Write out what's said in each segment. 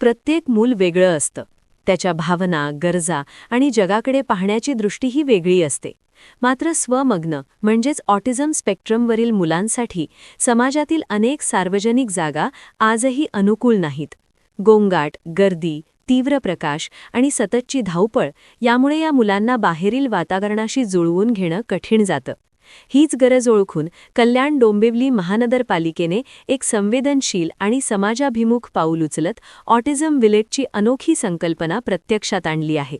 प्रत्येक मूल वेगळं असतं. त्याच्या भावना गरजा आणि जगाकडे पाहण्याची दृष्टीही वेगळी असते. मात्र स्वमग्न म्हणजेच ऑटिझम स्पेक्ट्रमवरील मुलांसाठी समाजातील अनेक सार्वजनिक जागा आजही अनुकूल नाहीत. गोंगाट गर्दी तीव्र प्रकाश आणि सततची धावपळ यामुळे या मुलांना बाहेरील वातावरणाशी जुळवून घेणं कठीण जातं. हीच गरज ओळखून कल्याण डोंबिवली महानगरपालिकेने एक संवेदनशील आणि समाजाभिमुख पाऊल उचलत ऑटिझम विलेटची अनोखी संकल्पना प्रत्यक्षात आणली आहे.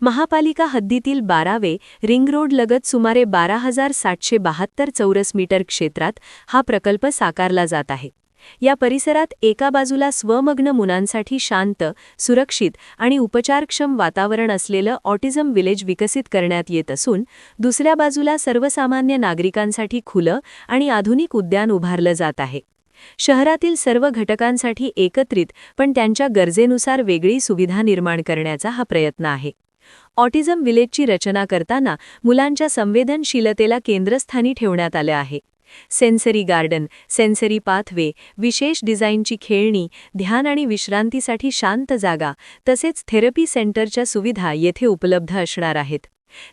महापालिका हद्दीतील बारावे रिंग रोड लगत सुमारे बारा हजार सातशे बहात्तर चौरस मीटर क्षेत्रात हा प्रकल्प साकारला जात आहे. या परिसरात एका बाजूला स्वमग्न मुलांसाठी शांत सुरक्षित आणि उपचारक्षम वातावरण असलेलं ऑटिझम विलेज विकसित करण्यात येत असून दुसऱ्या बाजूला सर्वसामान्य नागरिकांसाठी खुलं आणि आधुनिक उद्यान उभारलं जात आहे. शहरातील सर्व घटकांसाठी एकत्रित पण त्यांच्या गरजेनुसार वेगळी सुविधा निर्माण करण्याचा हा प्रयत्न आहे. ऑटिझम विलेजची रचना करताना मुलांच्या संवेदनशीलतेला केंद्रस्थानी ठेवण्यात आलं आहे. सेन्सरी गार्डन सेन्सरी पाथवे विशेष डिझाईनची खेळणी ध्यान आणि विश्रांतीसाठी शांत जागा तसेच थेरपी सेंटरच्या सुविधा येथे उपलब्ध असणार आहेत.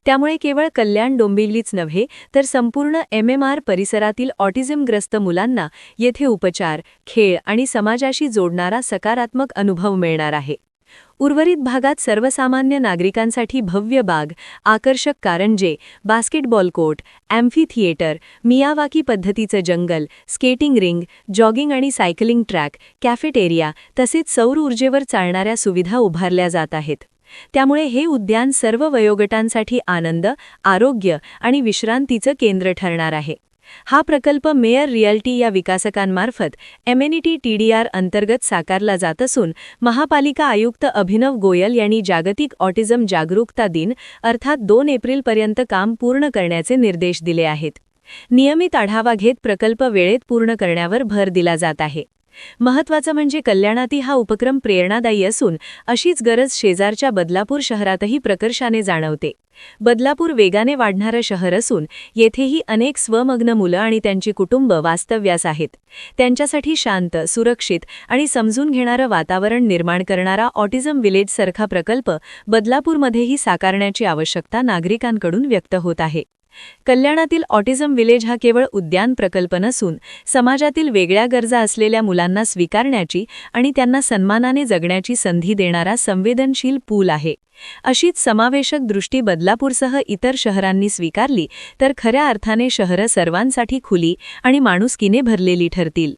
त्यामुळे केवळ कल्याण डोंबिवलीच नव्हे तर संपूर्ण एमएमआर परिसरातील ऑटिझमग्रस्त मुलांना येथे उपचार खेळ आणि समाजाशी जोडणारा सकारात्मक अनुभव मिळणार आहे. उर्वरित भागात सर्वसामान्य नागरिकांसाठी भव्य बाग आकर्षक कारंजे basketball court amphitheatre Miyawaki पद्धतीचं जंगल स्केटिंग रिंग जॉगिंग आणि सायकलिंग ट्रॅक कॅफेटेरिया तसेच सौर ऊर्जेवर चालणाऱ्या सुविधा उभारल्या जात आहेत. त्यामुळे हे उद्यान सर्व वयोगटांसाठी आनंद आरोग्य आणि विश्रांतीचं केंद्र ठरणार आहे. हा प्रकल्प मेयर रिअल्टी या विकासकांमार्फत एमएनईटी टीडीआर अंतर्गत साकारला जात असून महापालिका आयुक्त अभिनव गोयल यांनी जागतिक ऑटिझम जागरूकता दिन अर्थात दोन एप्रिलपर्यंत काम पूर्ण करण्याचे निर्देश दिले आहेत. नियमित आढावा घेत प्रकल्प वेळेत पूर्ण करण्यावर भर दिला जात आहे. महत्वाचं म्हणजे कल्याणाती हा उपक्रम प्रेरणादायी असून अशीच गरज शेजारच्या बदलापूर शहरातही प्रकर्षाने जाणवते. बदलापूर वेगाने वाढणारं शहर असून येथेही अनेक स्वमग्न मुलं आणि त्यांची कुटुंब वास्तव्यास आहेत. त्यांच्यासाठी शांत सुरक्षित आणि समजून घेणारं वातावरण निर्माण करणारा ऑटिझम विलेजसारखा प्रकल्प बदलापूरमध्येही साकारण्याची आवश्यकता नागरिकांकडून व्यक्त होत आहे. कल्याणातील ऑटिझम विलेज हा केवळ उद्यान प्रकल्प नसून समाजातील वेगळ्या गरजा असलेल्या मुलांना स्वीकारण्याची आणि त्यांना सन्मानाने जगण्याची संधी देणारा संवेदनशील पूल आहे. अशीच समावेशक दृष्टी बदलापूरसह इतर शहरांनी स्वीकारली तर खऱ्या अर्थाने शहरं सर्वांसाठी खुली आणि माणुसकीने भरलेली ठरतील.